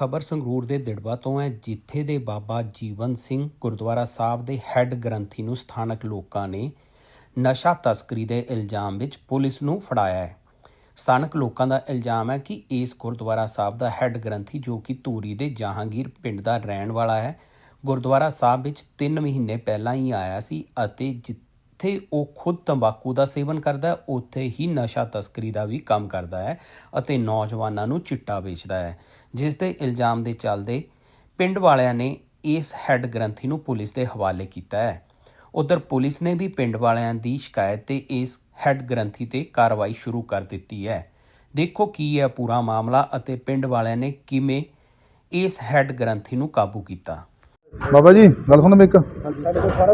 ਖਬਰ ਸੰਗਰੂਰ ਦੇ ਦਿੜਬਾ ਤੋਂ ਹੈ, ਜਿੱਥੇ ਦੇ ਬਾਬਾ ਜੀਵਨ ਸਿੰਘ ਗੁਰਦੁਆਰਾ ਸਾਹਿਬ ਦੇ ਹੈੱਡ ਗ੍ਰੰਥੀ ਨੂੰ ਸਥਾਨਕ ਲੋਕਾਂ ਨੇ ਨਸ਼ਾ ਤਸਕਰੀ ਦੇ ਇਲਜ਼ਾਮ ਵਿੱਚ ਪੁਲਿਸ ਨੂੰ ਫੜਾਇਆ ਹੈ। ਸਥਾਨਕ ਲੋਕਾਂ ਦਾ ਇਲਜ਼ਾਮ ਹੈ ਕਿ ਇਸ ਗੁਰਦੁਆਰਾ ਸਾਹਿਬ ਦਾ ਹੈੱਡ ਗ੍ਰੰਥੀ ਜੋ ਕਿ ਧੂਰੀ ਦੇ ਜਹਾਂਗੀਰ ਪਿੰਡ ਦਾ ਰਹਿਣ ਵਾਲਾ ਹੈ, ਗੁਰਦੁਆਰਾ ਸਾਹਿਬ ਵਿੱਚ 3 ਮਹੀਨੇ ਪਹਿਲਾਂ ਹੀ ਆਇਆ ਸੀ ਅਤੇ ਜਿੱਥੇ ਉਹ ਖੁਦ ਤੰਬਾਕੂ ਦਾ ਸੇਵਨ ਕਰਦਾ ਹੈ, ਉੱਥੇ ਹੀ ਨਸ਼ਾ ਤਸਕਰੀ ਦਾ ਵੀ ਕੰਮ ਕਰਦਾ ਹੈ ਅਤੇ ਨੌਜਵਾਨਾਂ ਨੂੰ ਚਿੱਟਾ ਵੇਚਦਾ ਹੈ। ਜਿਸ ਦੇ ਇਲਜ਼ਾਮ ਦੇ ਚੱਲਦੇ ਪਿੰਡ ਵਾਲਿਆਂ ਨੇ ਇਸ ਹੈੱਡ ਗ੍ਰੰਥੀ ਨੂੰ ਪੁਲਿਸ ਦੇ ਹਵਾਲੇ ਕੀਤਾ ਹੈ। ਉਧਰ ਪੁਲਿਸ ਨੇ ਵੀ ਪਿੰਡ ਵਾਲਿਆਂ ਦੀ ਸ਼ਿਕਾਇਤ ਤੇ ਇਸ ਹੈੱਡ ਗ੍ਰੰਥੀ ਤੇ ਕਾਰਵਾਈ ਸ਼ੁਰੂ ਕਰ ਦਿੱਤੀ ਹੈ। ਦੇਖੋ ਕੀ ਹੈ ਪੂਰਾ ਮਾਮਲਾ ਅਤੇ ਪਿੰਡ ਵਾਲਿਆਂ ਨੇ ਕਿਵੇਂ ਇਸ ਹੈੱਡ ਗ੍ਰੰਥੀ ਨੂੰ ਕਾਬੂ ਕੀਤਾ। ਬਾਬਾ ਜੀ ਗੱਲ ਸੁਣੋ ਮੇਕ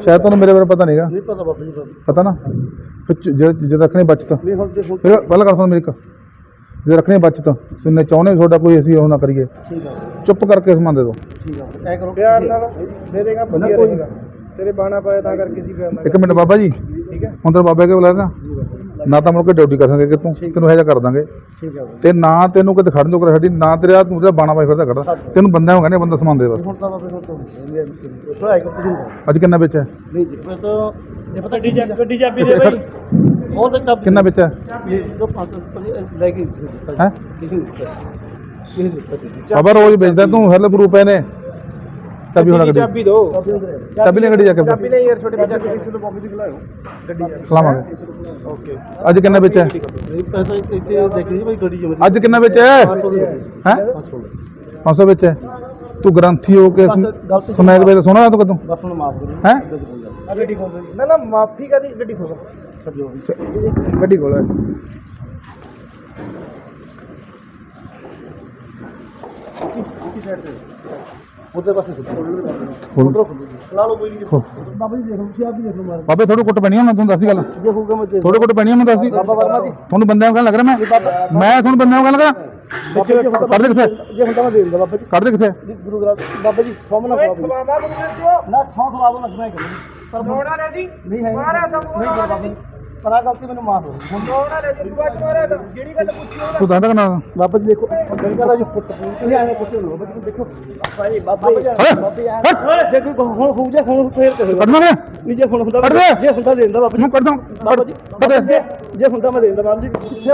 ਸ਼ਾਇਦ ਤੁਹਾਨੂੰ ਮੇਰੇ ਬਾਰੇ ਪਤਾ ਨਹੀਂਗਾ ਨਹੀਂ ਪਤਾ ਬਾਬਾ ਜੀ ਤੁਹਾਨੂੰ। ਪਤਾ ਨਾ? ਫਿਰ ਜ- ਰੱਖਣੇ ਬਚਤ। ਫਿਰ ਪਹਿਲਾਂ ਗੱਲ ਸੁਣੋ ਮੇਰੀ ਇੱਕ। ਜੇ ਰੱਖਣੇ ਬਚਤ। ਸੁਣਨੇ ਚਾਹੁੰਦੇ ਵੀ ਤੁਹਾਡਾ ਕੋਈ ਅਸੀਂ ਉਹ ਨਾ ਕਰੀਏ। ਠੀਕ ਆ। ਚੁੱਪ ਕਰਕੇ ਸਮਾਨ ਦੇ ਦਿਓ ਠੀਕ ਆ। ਐ ਕਰੋ। ਪਿਆਰ ਨਾਲ ਦੇ ਦੇਗਾ ਵਧੀਆ ਰਹੇਗਾ ਤੇਰੇ ਬਾਣਾ ਪਾਇਆ ਤਾਂ ਕਰਕੇ ਸੀ ਪਿਆਰ ਨਾਲ ਇੱਕ ਮਿੰਟ ਬਾਬਾ ਜੀ। ਠੀਕ ਹੈ ਹੁਣ ਤਾਂ ਬਾਬੇ ਕੇ ਬੁਲਾ ਨਾ। ਨਾ ਤਾਂ ਮੁੜ ਕੇ ਡਿਊਟੀ ਕਰ ਸਕਾਂਗੇ ਕਿ ਤੂੰ ਤੈਨੂੰ ਇਹੋ ਜਿਹਾ ਕਰ ਦਾਂਗੇ। ਠੀਕ ਆ ਤੇ ਨਾ ਤੈਨੂੰ ਕਿਤੇ ਖੜਨ ਜੋ ਕਰ ਸਾਡੀ ਨਾ ਤੇਰੇ ਆ ਤੂੰ ਜਿਹੜਾ ਬਾਣਾ ਪਾਈ ਫਿਰਦਾ ਖੜਦਾ ਤੈਨੂੰ ਬੰਦਾ ਹੋਗਾ ਨਹੀਂ ਬੰਦਾ ਸਮਾਨ ਦੇ ਬਸ। ਹੁਣ ਤਾਂ ਬਾਬੇ ਹੁਣ ਤੋਂ ਅੱਜ ਕਿੰਨਾ ਵਿੱਚ ਹੈ ਨਹੀਂ ਜੀ। ਮੈਂ ਤਾਂ ਇਹ ਪਤਾ ਡੀ ਜਾ ਗੱਡੀ ਚਾਬੀ ਦੇ ਭਾਈ ਉਹ ਤਾਂ ਚਾਬੀ ਕਿੰਨਾ ਵਿੱਚ ਹੈ ਇਹ ਜੋ ਪਾਸ ਲੈ ਕੇ ਹੈਂ? ਕਿਸੇ ਨੂੰ ਕਿਸੇ ਨੂੰ ਬਾਬਾ ਰੋਜ਼ ਵੇਚਦਾ ਤੂੰ ਹੈਲਪ ਗਰੁੱਪ ਨੇ। ਚਾਬੀ ਹੋਣਾ ਗੱਡੀ ਚਾਬੀ ਦੋ। ਚਾਬੀ ਲੈ ਗੱਡੀ ਜਾ ਕੇ ਚਾਬੀ ਲੈ ਯਾਰ ਛੋਟੇ ਬੱਚੇ ਕਿਸੇ ਤੋਂ ਬਾਬੀ ਦੀ ਖਲਾਓ ਗੱਡੀ ਜਾ ਖਲਾਵਾਂਗੇ। ਓਕੇ। ਅੱਜ ਕਿੰਨਾ ਵਿੱਚ ਪੈਸਾ ਇੱਥੇ ਦੇਖ ਲਈ ਭਾਈ ਗੱਡੀ ਜਮਾ ਅੱਜ ਕਿੰਨਾ ਵਿੱਚ ਹੈ 500 ਦੇ ਹੈ? 500 ਦੇ 500 ਵਿੱਚ ਹੈ ਤੂੰ ਗ੍ਰੰਥੀ ਹੋ ਕੇ ਸਮੈਕ ਵੇਚ ਸੋਣਾ ਤੂੰ ਕਦੋਂ ਬਸ ਹੁਣ ਮਾਫ ਕਰੋ ਹੈਂ? ਗੱਡੀ ਖੋਲ। ਨਾ ਨਾ ਮਾਫੀ ਕਾਦੀ ਗੱਡੀ ਖੋਲ। ਗੱਡੀ ਖੋਲ ਉਧਰ ਪਾਸੇ ਖੋਲ। ਲਾ ਲਓ ਕੋਈ ਨਹੀਂ ਬਾਬਾ ਜੀ ਦੇਖ ਲਓ ਤੁਸੀਂ ਆਪ ਵੀ ਦੇਖ ਲਓ ਮਾਰ। ਬਾਬੇ ਥੋੜੇ ਕੁੱਟ ਪੈਣੀ ਉਹਨਾਂ ਤੁਹਾਨੂੰ ਦੱਸੀ ਗੱਲ। ਜੇ ਹੋਊਗਾ ਮੈਂ ਦੇ ਥੋੜੇ ਕੁੱਟ ਪੈਣੀ ਉਹਨਾਂ ਦੱਸੀ ਬਾਬਾ ਵਰਮਾ ਜੀ। ਤੁਹਾਨੂੰ ਬੰਦਿਆਂ ਨੂੰ ਕਹਿਣ ਲੱਗ ਰਿਹਾ ਮੈਂ? ਮੈਂ ਤੁਹਾਨੂੰ ਬੰਦਿਆਂ ਨੂੰ ਕਹਿਣ ਲੱਗਾ? ਕੱਢ ਦੇ ਕਿੱਥੇ? ਜੇ ਹੁੰਦਾ ਮੈਂ ਦੇ ਦਿੰਦਾ ਬਾਬਾ ਜੀ। ਕੱਢ ਦੇ ਕਿੱਥੇ? ਜੀ, ਗੁਰੂ ਗ੍ਰੰਥ ਬਾਬਾ ਜੀ ਸੋਮਨਾ ਬਾਬਾ ਜੀ। ਨਾ ਸੌ ਖਵਾਬੋ ਲੱਗਣਾ ਹੈ ਪਰ ਮੋੜਾ ਲੈ ਜੀ। ਨਹੀਂ ਹੈ ਮਾਰਾ ਤਾਂ ਨਹੀਂ ਕਰ ਬਾਬਾ ਜੀ। ਪਰ ਗਲਤੀ ਮੈਨੂੰ ਮਾਫ ਕਰੋ ਹੁਣ ਮੋੜਾ ਲੈ ਜੀ ਤੂੰ ਅੱਜ ਮਾਰਿਆ ਤਾਂ ਜਿਹੜੀ ਗੱਲ ਪੁੱਛੀ ਉਹ ਤੂੰ ਦੰਦ ਕਨਾ ਬਾਬਾ ਜੀ ਦੇਖੋ। ਗੱਲ ਕਰਦਾ ਜੀ ਨੂੰ ਜੀ ਦੇਖੋ। ਬਾਬਾ ਜੀ ਬਾਬਾ ਜੀ ਬਾਬਾ ਕੋਈ ਹੁਣ ਹੋ ਜਾ ਹੁਣ ਫੇਰ ਕੱਢਣਾ ਮੈਂ ਨਹੀਂ ਜੇ ਹੁਣ ਹੁੰਦਾ ਦੇ। ਜੇ ਹੁੰਦਾ ਦੇ ਦਿੰਦਾ ਬਾਬਾ ਜੀ। ਨੂੰ ਕੱਢ ਦਾਂ ਬਾਬਾ ਜੀ ਦੇ। ਜੇ ਹੁੰਦਾ ਮੈਂ ਦੇ ਦਿੰਦਾ ਬਾਬਾ ਜੀ। ਕਿੱਥੇ ਜੀ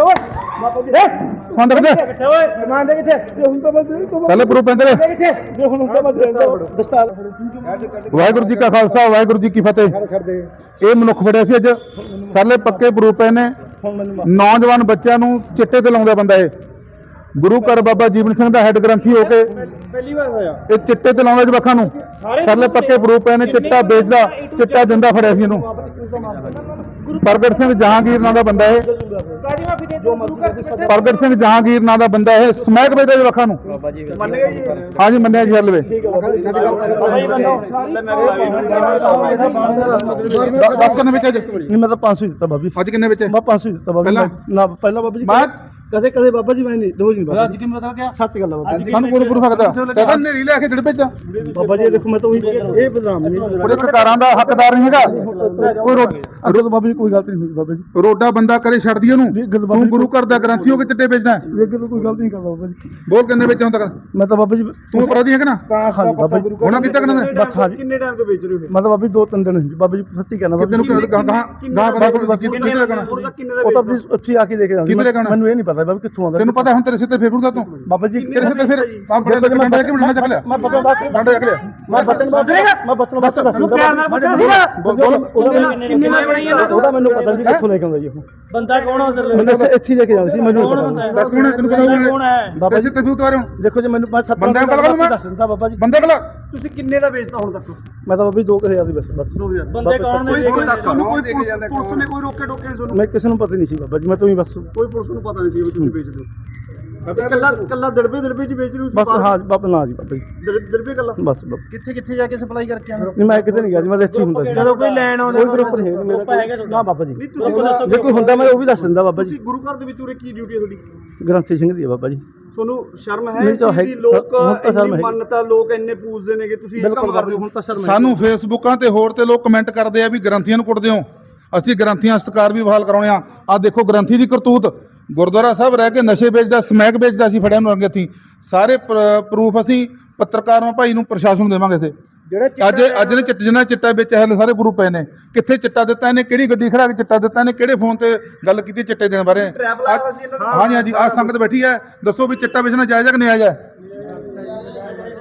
ਫੋਨ ਦੇ ਕਿੱਥੇ ਕਿੱਥੇ ਓਏ? ਸਮਾਨ ਦੇ ਕਿੱਥੇ? ਜੇ ਹੁੰਦਾ ਮੈਂ ਦੇ ਦਿੰਦਾ ਸਾਲੇ ਪ੍ਰੂਫ ਪੈਂਦੇ ਨੇ ਕਿੱਥੇ? ਜੇ ਹੁਣ ਹੁੰਦਾ ਮੈਂ ਦੇ ਦਿੰਦਾ ਦਸਤਾਰ। ਵਾਹਿਗੁਰੂ ਜੀ ਕਾ ਖਾਲਸਾ ਵਾਹਿਗੁਰੂ ਜੀ ਕੀ ਫਤਿਹ। ਇਹ ਮਨੁੱਖ ਫੜਿਆ ਸੀ ਅੱਜ। ਸਾਲੇ ਪੱਕੇ ਪ੍ਰੂਫ ਪਏ ਨੇ। ਨੌਜਵਾਨ ਬੱਚਿਆਂ ਨੂੰ ਚਿੱਟੇ ਤੇ ਲਾਉਂਦਾ ਬੰਦਾ ਇਹ। ਗੁਰੂ ਘਰ ਬਾਬਾ ਜੀਵਨ ਸਿੰਘ ਦਾ ਹੈੱਡ ਗ੍ਰੰਥੀ ਹੋ ਕੇ। ਪਹਿਲੀ ਵਾਰ ਹੋਇਆ। ਇਹ ਚਿੱਟੇ ਤੇ ਲਾਉਂਦਾ ਜਵਾਕਾਂ ਨੂੰ। ਸਰਲੇ ਪੱਕੇ ਪ੍ਰੂਫ ਪਏ ਨੇ ਚਿੱਟਾ ਵੇਚਦਾ ਚਿੱਟਾ ਦਿੰਦਾ ਫੜਿਆ ਸੀ ਇਹਨੂੰ। ਪ੍ਰਗਟ ਸਿੰਘ ਜਹਾਂਗੀਰ ਨਾਂ ਦਾ ਬੰਦਾ ਇਹ। ਕਾਜੀ ਮਾਫੀ ਦੇ ਦੋ ਗੁਰੂ ਘਰ ਦੇ ਪ੍ਰਗਟ ਸਿੰਘ ਜਹਾਂਗੀਰ ਨਾਂ ਦਾ ਬੰਦਾ ਇਹ। ਸਮੈਕ ਵੇਚਦਾ ਜਵਾਕਾਂ ਨੂੰ। ਮੰਨ ਗਏ ਜੀ ਹਾਂਜੀ ਮੰਨਿਆ ਜੀ ਹਲਵੇ ਠੀਕ ਹੈ ਬਾਬਾ ਜੀ ਬੰਦਾ ਸਾਰੀ ਦਸ ਕਿੰਨੇ ਵਿੱਚ ਨਹੀਂ ਮੈਂ ਤਾਂ 500 ਦਿੱਤਾ ਬਾਬਾ। ਜੀ ਅੱਜ ਕਿੰਨੇ ਵਿੱਚ ਮੈਂ 500 ਦਿੱਤਾ ਬਾਬਾ। ਜੀ ਪਹਿਲਾਂ? ਨਾ ਪਹਿਲਾਂ ਬਾਬਾ ਜੀ ਮੈਂ ਕਦੇ ਕਦੇ ਬਾਬਾ ਜੀ ਮੈਂ ਨਹੀਂ ਰੋਜ਼ ਨਹੀਂ ਬਾਬਾ ਅੱਜ ਕਿਵੇਂ ਪਤਾ ਗਿਆ ਸੱਚ ਗੱਲ ਆ ਬਾਬਾ ਜੀ। ਸਾਨੂੰ ਗੁਰੂ ਗੁਰੂ ਫਕਦਾ ਕਹਿੰਦਾ ਨੇਰੀ ਲੈ ਕੇ ਦਿੜ ਵਿੱਚ ਬਾਬਾ ਜੀ ਇਹ ਦੇਖੋ ਮੈਂ ਤਾਂ ਉਹੀ ਇਹ ਬਦਨਾਮ ਨਹੀਂ ਉਹਦੇ ਸਰਕਾਰਾਂ ਦਾ ਹੱਕਦਾਰ ਨਹੀਂ ਹੈਗਾ। ਕੋਈ ਰੋ- ਅਗਰ ਬਾਬਾ ਜੀ ਕੋਈ ਗਲਤੀ ਨਹੀਂ ਹੋਈ ਬਾਬਾ ਜੀ। ਰੋਡਾ ਬੰਦਾ ਕਰੇ ਛੱਡਦੀ ਉਹਨੂੰ। ਗੱਲ ਬਾਬਾ ਤੂੰ ਜੀ ਗੁਰੂ ਘਰ ਦਾ ਗ੍ਰੰਥੀ ਹੋ ਕੇ ਚਿੱਟੇ ਵੇਚਦਾ? ਹੈ। ਇਹ ਗੱਲ ਕੋਈ ਗਲਤੀ ਨਹੀਂ ਕਰਦਾ ਬਾਬਾ ਜੀ। ਬੋਲ ਕਿੰਨੇ ਵਿੱਚ ਤੱਕ? ਮੈਂ ਤਾਂ ਬਾਬਾ ਜੀ ਤੂੰ ਅਪਰਾਧੀ ਹੈ ਕਿ ਨਾ? ਤਾਂ ਖਾਲੀ ਬਾਬਾ ਜੀ। ਉਹਨਾਂ ਕੀਤਾ ਕਿ ਨਾ ਬਸ ਹਾਂ ਜੀ। ਕਿੰਨੇ ਟਾਈਮ ਤੋਂ ਵੇਚ ਰਹੇ ਹੋ ਮੈਂ ਤਾਂ ਬਾਬਾ ਜੀ ਦੋ ਤਿੰਨ ਦਿਨ ਹੋਏ ਜੀ, ਬਾਬਾ ਜੀ ਸੱਚੀ ਕਹਿਣਾ ਬਾਬਾ ਤੈਨੂੰ ਜੀ ਗਾਂ ਗਾਂ ਗਾਂ ਪਤਾ ਕਿੱਥੇ ਲੱਗਣਾ ਉਹ ਤਾਂ ਤੁਸੀਂ ਉੱਥੇ ਆ ਕੇ ਦੇਖ ਜਾਂਦੇ। ਕਿੱਧਰ? ਮੈਨੂੰ ਇਹ ਨਹੀਂ ਪਤਾ ਬਾਬਾ ਕਿੱਥੋਂ ਆਉਂਦਾ? ਤੈਨੂੰ ਪਤਾ ਹੁਣ ਤੇਰੇ ਸਿਰ ਤੇ ਫੇਫੜੂ ਦਾ ਤੂੰ? ਬਾਬਾ ਜੀ ਤੇਰੇ ਸਿਰ ਤੇ ਫਿਰ ਤਾਂ ਬੜੇ ਲੱਗ ਡੰਡਾ ਇੱਕ ਮਿੰਟ ਚੱਕ ਲਿਆ? ਮੈਂ ਬਤਨ ਬਾਤ ਡੰਡਾ ਚੱਕ ਲਿਆ। ਮੈਂ ਬਤਨ ਬਾਤ ਮੈਂ ਬਤਨ ਬਾਤ ਦੱਸ ਪਿਆਰ ਨਾਲ ਬਤਨ ਸੀਗਾ? ਬੋਲ ਬੋਲ ਕਿੰਨੇ ਨਾਲ ਬਣਾਈ ਉਹਦਾ ਮੈਨੂੰ ਪਤਾ ਨਹੀਂ ਕਿੱਥੋਂ ਲੈ ਕੇ ਆਉਂਦਾ ਜੀ ਉਹ। ਬੰਦਾ ਕੌਣ ਆ ਉਧਰ ਇੱਥੇ ਹੀ ਲੈ ਕੇ ਜਾਂਦਾ ਸੀ ਮੈਨੂੰ ਪਤਾ। ਦੱਸ ਕੌਣ ਹੈ? ਤੈਨੂੰ ਪਤਾ ਹੋਊਗਾ ਕੌਣ ਹੈ? ਬਾਬਾ ਤੇਰੇ ਜੀ ਸਿਰ ਤੇ ਫੇਫੜੂ ਉਤਾਰੇ ਹੁਣ। ਦੇਖੋ ਜੀ ਮੈਨੂੰ ਮੈਂ ਸੱਤ ਬੰਦਿਆਂ ਕੋਲ ਮੈਂ- ਦੱਸ ਦਿੰਦਾ ਬਾਬਾ ਜੀ। ਬੰਦੇ ਕੋਲ ਤੁਸੀਂ ਕਿੰਨੇ ਦਾ ਵੇਚਦਾ ਹੁਣ ਤੱਕ? ਮੈਂ ਤਾਂ ਬਾਬਾ ਜੀ 2000 ਦੀ ਬਸ। ਬਸ 2000 ਬੰਦੇ ਕੌਣ ਨੇ ਕੋਈ ਤੁਹਾਨੂੰ ਕੋਈ ਦੇ ਕੇ ਜਾਂਦਾ ਪੁਲਿਸ ਨੇ ਕੋਈ ਰੋਕੇ ਟੋਕੇ ਨਹੀਂ ਸੁਣੋ ਮੈਂ ਕਿਸੇ ਨੂੰ ਪਤਾ ਨਹੀਂ ਸੀ ਬਾਬਾ ਜੀ ਮੈਂ ਤਾਂ ਹੀ ਬਸ। ਕੋਈ ਪੁਲਿਸ ਨੂੰ ਪਤਾ ਨਹੀਂ ਸੀ ਵੀ ਤੁਸੀਂ ਵੇਚਦੇ ਹੋ। ਕੱਲਾ ਕੱਲਾ ਦੜਬੇ ਦੜਬੇ ਚ ਵੇਚ ਰਹੇ ਹੋ ਬਸ ਹਾਂ ਬਾਬਾ ਨਾ ਜੀ ਬਾਬਾ ਜੀ। ਦੜਬੇ ਕੱਲਾ ਬਸ ਬਾਬਾ ਕਿੱਥੇ ਕਿੱਥੇ ਜਾ ਕੇ ਸਪਲਾਈ ਕਰਕੇ ਆਉਂਦੇ ਨਹੀਂ ਮੈਂ ਕਿਤੇ ਨਹੀਂ ਗਿਆ ਜੀ ਮੈਂ ਤਾਂ ਇੱਥੇ ਹੀ ਹੁੰਦਾ ਜਦੋਂ ਕੋਈ ਲੈਣ ਆਉਂਦਾ ਕੋਈ ਗਰੁੱਪ ਨਹੀਂ ਮੇਰਾ? ਨਾ ਬਾਬਾ ਜੀ। ਜੇ ਕੋਈ ਹੁੰਦਾ ਮੈਂ ਉਹ ਵੀ ਦੱਸ ਦਿੰਦਾ ਬਾਬਾ ਜੀ। ਗੁਰੂ ਘਰ ਦੇ ਵਿੱਚ ਉਰੇ ਕੀ ਡਿਊਟੀ ਹੈ ਤੁਹਾਡੀ? ਗ੍ਰੰਥੀ ਸਿੰਘ ਦੀ ਹੈ ਬਾਬਾ ਜੀ। ਤੁਹਾਨੂੰ ਸ਼ਰਮ ਹੈ ਨਹੀਂ ਤਾਂ ਹੈ- ਲੋਕ ਹੁਣ ਤਾਂ ਸ਼ਰਮ ਇੰਨੀ ਹੈ। ਮੰਨਤਾ ਲੋਕ ਇੰਨੇ ਪੂਜਦੇ ਨੇ ਕਿ ਤੁਸੀਂ ਇਹ ਕੰਮ ਕਰਦੇ ਹੋ। ਹੁਣ ਤਾਂ ਸ਼ਰਮ ਹੈ ਸਾਨੂੰ ਫੇਸਬੁੱਕਾਂ ਤੇ ਹੋਰ ਤੇ ਲੋਕ ਕਮੈਂਟ ਕਰਦੇ ਆ ਵੀ ਗ੍ਰੰਥੀਆਂ ਨੂੰ ਕੁੱਟਦੇ ਹੋ। ਅਸੀਂ ਗ੍ਰੰਥੀਆਂ ਸਤਕਾਰ ਵੀ ਬਹਾਲ ਕਰਾਉਣੇ ਆ। ਆ ਦੇਖੋ ਗ੍ਰੰਥੀ ਦੀ ਕਰਤੂਤ। ਗੁਰਦੁਆਰਾ ਸਾਹਿਬ ਰਹਿ ਕੇ ਨਸ਼ੇ ਵੇਚਦਾ ਸਮੈਕ ਵੇਚਦਾ ਸੀ ਫੜਿਆ ਨੂੰ ਅੱਗੇ ਸਾਰੇ ਪ੍ਰੂਫ ਅਸੀਂ ਪੱਤਰਕਾਰਾਂ ਭਾਈ ਨੂੰ ਪ੍ਰਸ਼ਾਸਨ ਨੂੰ ਦੇਵਾਂਗੇ ਇੱਥੇ। ਅੱਜ ਅੱਜ ਨੇ। ਚਿੱਟ ਜਿੰਨਾ ਚਿੱਟਾ ਵੇਚਿਆ ਹੈ ਸਾਰੇ ਪ੍ਰੂਫ ਪਏ ਨੇ ਕਿੱਥੇ ਚਿੱਟਾ ਦਿੱਤਾ ਇਹਨੇ ਕਿਹੜੀ ਗੱਡੀ ਖੜਾ ਕੇ ਚਿੱਟਾ ਦਿੱਤਾ ਇਹਨੇ ਕਿਹੜੇ ਫੋਨ ਤੇ ਗੱਲ ਕੀਤੀ ਚਿੱਟੇ ਦੇਣ ਬਾਰੇ? ਹਾਂਜੀ ਹਾਂਜੀ ਆ ਸੰਗਤ ਬੈਠੀ ਹੈ ਦੱਸੋ ਵੀ ਚਿੱਟਾ ਵੇਚਣਾ ਜਾਇਜ਼ ਹੈ ਕਿ ਨਹੀਂ ਜਾਇਜ਼ ਹੈ?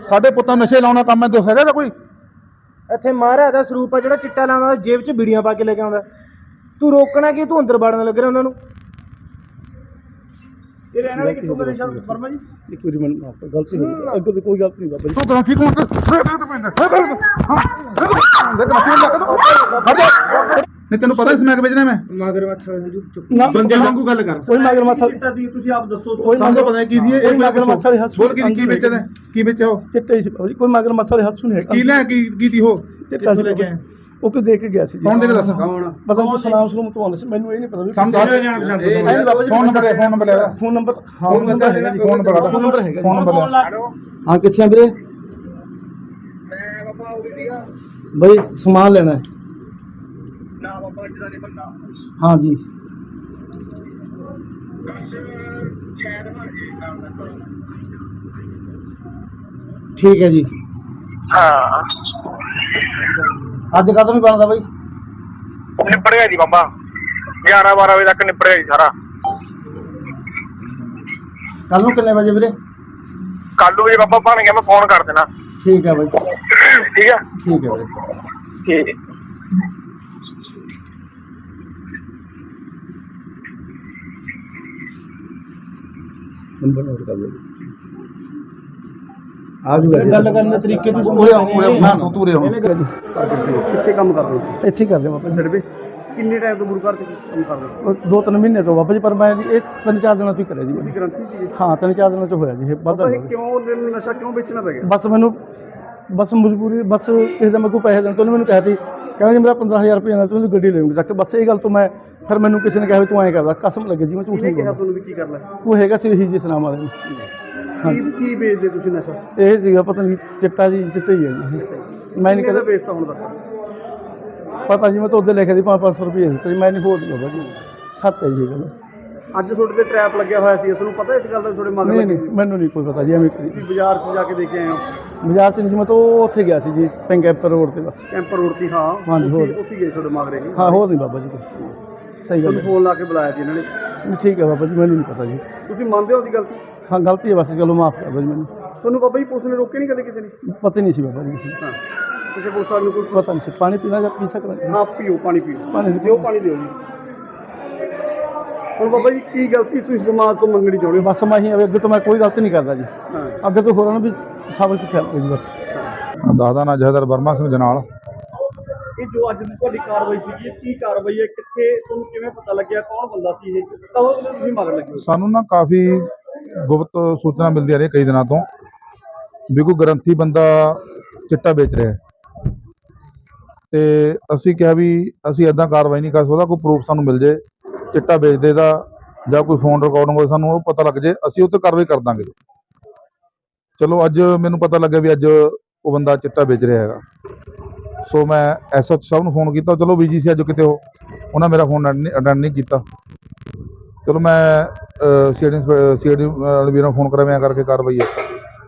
ਸਾਡੇ ਪੁੱਤਾਂ ਨਸ਼ੇ ਲਾਉਣਾ ਕੰਮ ਹੈ ਦੱਸ ਹੈਗਾ ਤਾਂ ਕੋਈ? ਇੱਥੇ ਮਹਾਰਾਜ ਦਾ ਸਰੂਪ ਆ ਜਿਹੜਾ ਚਿੱਟਾ ਲਾਉਂਦਾ ਜੇਬ 'ਚ ਬੀੜੀਆਂ ਪਾ ਕੇ ਲੈ ਕੇ ਆਉਂਦਾ। ਤੂੰ ਰੋਕਣਾ ਕਿ ਤੂੰ ਅੰਦਰ ਵੜਨ ਲੱਗ ਰਿਹਾ ਉਹਨਾਂ ਨੂੰ? ਇਹ ਰਹਿਣ ਵਾਲੇ ਕਿੱਥੋਂ ਕਰੇ ਸ਼ਰਮ ਵਰਮਾ ਜੀ? ਇੱਕ ਵਾਰੀ ਮੈਨੂੰ ਮਾਫ ਕਰ ਗਲਤੀ ਹੋ ਗਈ। ਅੱਗੇ ਤੋਂ ਕੋਈ ਗਲਤੀ ਨਹੀਂ ਬਾਬਾ ਜੀ। ਤੂੰ ਤੇ ਤੇ ਪੈਂਦਾ ਨਹੀਂ ਤੈਨੂੰ ਪਤਾ ਇਸ ਮੈਂ ਕਿ ਵੇਚਣਾ ਮੈਂ? ਮਗਰ ਮੱਛਰ ਜੀ ਚੁੱਪ ਨਾ। ਬੰਦੇ ਵਾਂਗੂ ਗੱਲ ਕਰ। ਕੋਈ ਮਗਰ ਚਿੱਟਾ ਦੀ ਤੁਸੀਂ ਆਪ ਦੱਸੋ। ਕੋਈ ਸਾਨੂੰ ਪਤਾ ਕੀ ਦੀ ਇਹ ਮਗਰ ਮੱਛਰ ਹੱਥ ਬੋਲ ਕੀ ਕੀ ਵੇਚਦਾ ਕੀ ਵੇਚਿਆ ਚਿੱਟੇ ਹੀ ਜੀ ਕੋਈ ਮਗਰ ਮੱਛਰ ਹੱਥ ਸੁਣੇ ਕੀ ਲੈ ਕੀ ਕੀ ਦੀ ਉਹ? ਚਿੱਟਾ ਲੈ ਕੇ ਆਏ? ਉਹ ਕਿ ਦੇ ਕੇ ਗਿਆ ਸੀ ਜੀ। ਕੌਣ ਦੇ ਕੇ ਦੱਸ ਪਤਾ ਨਹੀਂ ਸਲਾਮ ਸਲੂਮ ਤੋਂ ਆਉਂਦਾ ਸੀ ਮੈਨੂੰ ਇਹ ਨਹੀਂ ਪਤਾ ਵੀ ਸਾਨੂੰ ਦੱਸ ਜਾਣ ਪਛਾਣ ਫੋਨ ਨੰਬਰ ਹੈ ਫੋਨ ਨੰਬਰ ਹੈ ਫੋਨ ਨੰਬਰ ਫੋਨ ਨੰਬਰ ਹੈਗਾ ਜੀ ਫੋਨ ਨੰਬਰ ਹੈਗਾ ਫੋਨ ਨੰਬਰ ਹੈਗਾ ਫੋਨ ਨੰਬਰ ਹੈ ਹਾਂ ਕਿੱਥੇ ਆ ਵੀਰੇ? ਬਈ ਸਮਾਨ ਲੈਣਾ ਹੈ। ਹਾਂ ਜੀ। ਠੀਕ ਹੈ ਜੀ। ਹਾਂ। ਅੱਜ ਕਦੋਂ ਨਹੀਂ ਬਣਦਾ ਬਈ? ਨਿਪੜ ਗਿਆ ਜੀ ਬਾਬਾ। 11 12 ਵਜੇ ਤੱਕ ਨਿਪੜ ਗਿਆ ਜੀ ਸਾਰਾ। ਕੱਲ ਨੂੰ ਕਿੰਨੇ ਵਜੇ ਵੀਰੇ? ਕੱਲ ਨੂੰ ਜੇ ਬਾਬਾ ਬਣ ਗਿਆ ਮੈਂ ਫੋਨ ਕਰ ਦੇਣਾ। ਠੀਕ ਹੈ ਬਈ। ਠੀਕ ਆ? ਠੀਕ ਹੈ ਵੀਰੇ ਠੀਕ। ਨੰਬਰ ਨੋਟ ਕਰ ਲਓ। ਆ ਜੂਗਾ ਗੱਲ ਕਰਨ ਦੇ ਤਰੀਕੇ ਦੀ ਪੂਰੇ ਪੂਰੇ ਨਾ ਤੂੰ ਤੂਰੇ ਹੁਣ। ਕਿੱਥੇ ਕੰਮ ਕਰਦੇ ਹੋ ਇੱਥੇ ਹੀ ਕਰਦੇ ਬਾਬਾ ਜੀ। ਵੀ। ਕਿੰਨੇ ਟਾਈਮ ਤੋਂ ਗੁਰੂ ਘਰ ਤੇ ਕੰਮ ਕਰਦੇ ਹੋ? ਉਹ ਦੋ ਤਿੰਨ ਮਹੀਨੇ ਤੋਂ ਬਾਬਾ ਜੀ ਪਰ ਮੈਂ ਜੀ ਇਹ ਤਿੰਨ ਚਾਰ ਦਿਨਾਂ ਤੋਂ ਹੀ ਕਰਿਆ ਜੀ। ਮੈਂ। ਗ੍ਰੰਥੀ ਸੀਗੇ? ਹਾਂ ਤਿੰਨ ਚਾਰ ਦਿਨਾਂ ਤੋਂ ਹੋਇਆ ਜੀ ਇਹ ਵਾਧਾ ਬਾਬਾ ਹੋ ਇਹ ਗਿਆ। ਕਿਉਂ ਇਹਨੂੰ ਨਸ਼ਾ ਕਿਉਂ ਵੇਚਣਾ ਪੈ ਗਿਆ? ਬਸ ਮੈਨੂੰ ਬਸ ਮਜਬੂਰੀ ਬਸ ਕਿਸੇ ਦਾ ਪੈਸੇ ਦੇਣ ਤੋਂ ਉਹਨੇ ਮੈਨੂੰ ਕਿਹਾ ਸੀ ਕਹਿੰਦਾ ਜੀ ਮੇਰਾ 15000 ਰੁਪਏ ਨਾਲ ਤੂੰ ਗੱਡੀ ਲੈਉਂਗੀ ਚੱਕ ਬਸ ਇਹ ਗੱਲ ਤੋਂ ਮੈਂ ਫਿਰ ਮੈਨੂੰ ਕਿਸੇ ਨੇ ਕਿਹਾ ਵੀ ਤੂੰ ਐਂ ਕਰਦਾ ਕਸਮ ਲੱਗੇ ਜੀ ਮੈਂ ਝੂਠ ਕਿਹਨੇ ਨਹੀਂ ਕਿਹਾ ਬੋਲਦਾ। ਤੁਹਾਨੂੰ ਵੀ ਕੀ ਕਰਨਾ? ਹੈ? ਉਹ ਹੈਗਾ ਸੀ ਇਹੀ ਜੀ ਵਾਲੇ ਨੂੰ। ਕੀ ਕੀ ਵੇਚਦੇ ਤੁਸੀਂ ਨਸ਼ਾ? ਇਹ ਸੀਗਾ ਪਤਾ ਨਹੀਂ ਚਿੱਟਾ ਜੀ ਚਿੱਟਾ ਹੀ ਹੈ ਜੀ। ਮੈਂ ਨਹੀਂ ਕਿਹਦਾ ਕਦੇ ਵੇਚਦਾ ਹੁਣ ਤੱਕ? ਪਤਾ ਜੀ ਮੈਂ ਤਾਂ ਉਹਦੇ ਲਿਖਿਆ ਸੀ 500 ਰੁਪਏ ਦਿੱਤੇ ਜੀ ਮੈਂ ਨਹੀਂ ਹੋਰ ਨਹੀਂ ਜੀ। ਸੱਤ ਹੈ ਜੀ ਇਹ ਗੱਲ ਅੱਜ ਤੁਹਾਡੇ ਤੇ ਟ੍ਰੈਪ ਲੱਗਿਆ ਹੋਇਆ ਸੀ ਤੁਹਾਨੂੰ ਪਤਾ ਇਸ ਗੱਲ ਦਾ ਤੁਹਾਡੇ ਮਗਰ ਨਹੀਂ ਲੱਗੀ? ਨਹੀਂ ਮੈਨੂੰ ਨਹੀਂ ਕੋਈ ਪਤਾ ਜੀ ਐਵੇਂ ਕਰੀ। ਤੁਸੀਂ ਬਾਜ਼ਾਰ 'ਚ ਜਾ ਕੇ ਦੇਖ ਕੇ ਆਏ ਹੋ? ਬਾਜ਼ਾਰ ਚ ਨਹੀਂ ਜੀ ਮੈਂ ਤਾਂ ਉਹ ਉੱਥੇ ਗਿਆ ਸੀ ਜੀ ਪਿੰਗੈਪਰ ਰੋਡ ਤੇ ਬਸ। ਕੈਂਪਰ ਰੋਡ ਤੇ ਹਾਂ। ਹਾਂਜੀ, ਹੋਰ। ਉੱਥੇ- ਉੱਥੇ ਗਏ ਤੁਹਾਡੇ ਮਗਰ ਇਹ? ਹਾਂ ਹੋਰ ਨਹੀਂ ਬਾਬਾ ਜੀ। ਕੋਈ ਸਹੀ ਗੱਲ ਫੋਨ ਲਾ ਕੇ ਬੁਲਾਇਆ ਸੀ ਇਹਨਾਂ ਨੇ? ਠੀਕ ਹੈ ਬਾਬਾ ਜੀ ਮੈਨੂੰ ਨਹੀਂ ਪਤਾ ਜੀ। ਤੁਸੀਂ ਮੰਨਦੇ ਹੋ ਉਹਦੀ ਗਲਤੀ? ਹਾਂ ਗਲਤੀ ਹੈ ਬਸ ਚਲੋ ਮਾਫ ਕਰ ਦਿਓ ਜੀ ਮੈਨੂੰ। ਤੁਹਾਨੂੰ ਬਾਬਾ ਜੀ ਪੁਲਿਸ ਨੇ ਰੋਕਿਆ ਨਹੀਂ ਕਦੇ ਕਿਸੇ ਨੇ? ਪਤਾ ਹੀ ਨਹੀਂ ਸੀ ਬਾਬਾ ਜੀ। ਹਾਂ। ਕਿਸੇ ਪੁਲਿਸ ਵਾਲੇ ਨੂੰ ਕੋਈ ਪਤਾ ਨਹੀਂ ਸੀ। ਪਾਣੀ ਪੀਣਾ ਜਾਂ ਪੀ ਸਕਦਾ? ਹਾਂ ਪੀਓ ਪਾਣੀ ਪੀਓ। ਪਾਣੀ ਦਿਓ ਪਾਣੀ। ਦਿਓ ਜੀ। ਹੁਣ ਬਾਬਾ ਜੀ ਕੀ ਗਲਤੀ ਤੁਸੀਂ ਸਮਾਜ ਤੋਂ ਮੰਗਣੀ ਚਾਹੁੰਦੇ ਹੋ? ਬਸ ਮੈਂ ਹੀ ਅੱਗੇ ਤੋਂ ਮੈਂ ਕੋਈ ਗਲਤੀ ਨਹੀਂ ਕਰਦਾ ਜੀ। ਹਾਂ। ਅੱਗੇ ਤੋਂ ਹੋਰਾਂ ਨੂੰ ਵੀ ਸਬਕ ਸਿੱਖਿਆ ਜੀ ਬਸ। ਦਾਦਾ ਨਾ ਜਹਦਰ ਵਰਮਾ ਸਿੰਘ ਜਨਾਲ। ਇਹ ਜੋ ਅੱਜ ਦੀ ਤੁਹਾਡੀ ਕਾਰਵਾਈ ਸੀਗੀ, ਇਹ ਕੀ ਕਾਰਵਾਈ ਹੈ, ਕਿੱਥੇ, ਤੁਹਾਨੂੰ ਕਿਵੇਂ ਪਤਾ ਲੱਗਿਆ, ਕੌਣ ਬੰਦਾ ਸੀ ਇਹ? ਤਾਂ ਤੁਸੀਂ ਮਗਰ ਲੱਗੇ ਹੋ। ਸਾਨੂੰ ਨਾ ਕਾਫੀ ਗੁਪਤ ਸੂਚਨਾ ਮਿਲਦੀ ਆ ਰਹੀ ਹੈ ਕਈ ਦਿਨਾਂ ਤੋਂ ਵੀ ਕੋਈ ਗ੍ਰੰਥੀ ਬੰਦਾ ਚਿੱਟਾ ਵੇਚ ਰਿਹਾ ਹੈ। ਤੇ ਅਸੀਂ ਕਿਹਾ ਵੀ ਅਸੀਂ ਇਦਾਂ ਕਾਰਵਾਈ ਨਹੀਂ ਕਰ ਸਕਦਾ, ਕੋਈ ਪ੍ਰੂਫ ਸਾਨੂੰ ਮਿਲ ਜੇ, ਚਿੱਟਾ ਵੇਚਦੇ ਦਾ ਜਾਂ ਕੋਈ ਫੋਨ ਰਿਕਾਰਡਿੰਗ ਹੋਵੇ ਸਾਨੂੰ ਉਹ ਪਤਾ ਲੱਗ ਜੇ, ਅਸੀਂ ਉਹ ਤੇ ਕਾਰਵਾਈ ਕਰ ਦਾਂਗੇ। ਚਲੋ ਅੱਜ ਮੈਨੂੰ ਪਤਾ ਲੱਗਿਆ ਵੀ ਅੱਜ ਉਹ ਬੰਦਾ ਚਿੱਟਾ ਵੇਚ ਰਿਹਾ ਹੈਗਾ। ਸੋ ਮੈਂ ਐਸਐਚ ਸਾਹਿਬ ਨੂੰ ਫੋਨ ਕੀਤਾ, ਚਲੋ ਬੀਜੀ ਸੀ ਅੱਜ ਕਿਤੇ ਉਹ, ਉਹਨਾਂ ਮੇਰਾ ਫੋਨ ਅਟੈਂਡ ਨਹੀਂ ਕੀਤਾ। ਚਲੋ ਮੈਂ ਸੀਡੀ ਸੀਡੀ ਵਾਲੇ ਵੀਰਾਂ ਨੂੰ ਫੋਨ ਕਰਿਆ, ਮੈਂ ਕਰਕੇ ਕਾਰਵਾਈ ਹੈ।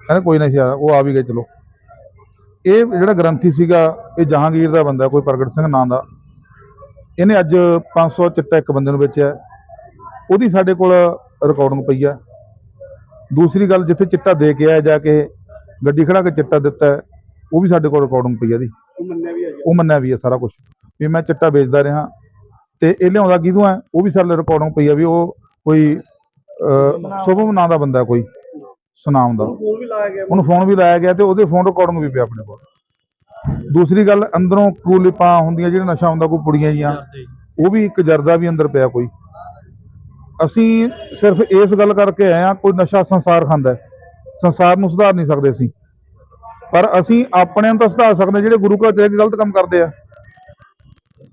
ਕਹਿੰਦੇ ਕੋਈ ਨਹੀਂ ਸੀ ਆਇਆ ਉਹ ਆ ਵੀ ਗਏ, ਚਲੋ। ਇਹ ਜਿਹੜਾ ਗ੍ਰੰਥੀ ਸੀਗਾ, ਇਹ ਜਹਾਂਗੀਰ ਦਾ ਬੰਦਾ, ਕੋਈ ਪ੍ਰਗਟ ਸਿੰਘ ਨਾਂ ਦਾ। ਇਹਨੇ ਅੱਜ 500 ਚਿੱਟਾ ਇੱਕ ਬੰਦੇ ਨੂੰ ਵੇਚਿਆ। ਉਹਦੀ ਸਾਡੇ ਕੋਲ ਰਿਕਾਰਡਿੰਗ ਪਈ ਹੈ ਦੂਸਰੀ ਗੱਲ, ਜਿੱਥੇ ਚਿੱਟਾ ਦੇ ਕੇ ਆਇਆ, ਜਾ ਕੇ ਗੱਡੀ ਖੜਾ ਕੇ ਚਿੱਟਾ ਦਿੱਤਾ, ਉਹ ਵੀ ਸਾਡੇ ਕੋਲ ਰਿਕਾਰਡਿੰਗ ਪਈ ਹੈ ਇਹਦੀ। ਉਹ ਮੰਨਿਆ ਵੀ ਹੈ ਸਾਰਾ ਕੁਝ ਵੀ ਮੈਂ ਚਿੱਟਾ ਵੇਚਦਾ ਰਿਹਾ ਤੇ ਇਹ ਲਿਆਉਂਦਾ ਕਿਹਦੋਂ ਹੈ? ਉਹ ਵੀ ਸਾਡੇ ਰਿਕਾਰਡਿੰਗ ਪਈ ਹੈ ਵੀ ਉਹ ਕੋਈ ਸ਼ੁਭਮ ਨਾਂ ਦਾ ਬੰਦਾ ਕੋਈ ਸੁਨਾਮ ਦਾ। ਫੋਨ ਵੀ ਲਾਇਆ ਗਿਆ। ਉਹਨੂੰ ਫੋਨ ਵੀ ਲਾਇਆ ਗਿਆ ਤੇ ਉਹਦੇ ਫੋਨ ਰਿਕਾਰਡਿੰਗ ਵੀ ਪਿਆ ਆਪਣੇ ਕੋਲ। ਦੂਸਰੀ ਗੱਲ ਅੰਦਰੋਂ ਕੂਲਿਪਾਂ ਹੁੰਦੀਆਂ ਜਿਹੜਾ ਨਸ਼ਾ ਹੁੰਦਾ ਕੋਈ ਪੁੜੀਆਂ ਜੀਆਂ ਉਹ ਵੀ ਇੱਕ ਜਰਦਾ ਵੀ ਅੰਦਰ ਪਿਆ ਕੋਈ। ਅਸੀਂ ਸਿਰਫ ਇਸ ਗੱਲ ਕਰਕੇ ਆਏ ਆ ਕੋਈ ਨਸ਼ਾ ਸੰਸਾਰ ਖਾਂਦਾ। ਸੰਸਾਰ ਨੂੰ ਸੁਧਾਰ ਨਹੀਂ ਸਕਦੇ ਅਸੀਂ। ਪਰ ਅਸੀਂ ਆਪਣੇ ਨੂੰ ਤਾਂ ਸੁਧਾਰ ਸਕਦੇ ਹਾਂ ਜਿਹੜੇ ਗੁਰੂ ਘਰ ਚ ਰਹਿ ਕੇ ਗਲਤ ਕੰਮ ਕਰਦੇ ਆ।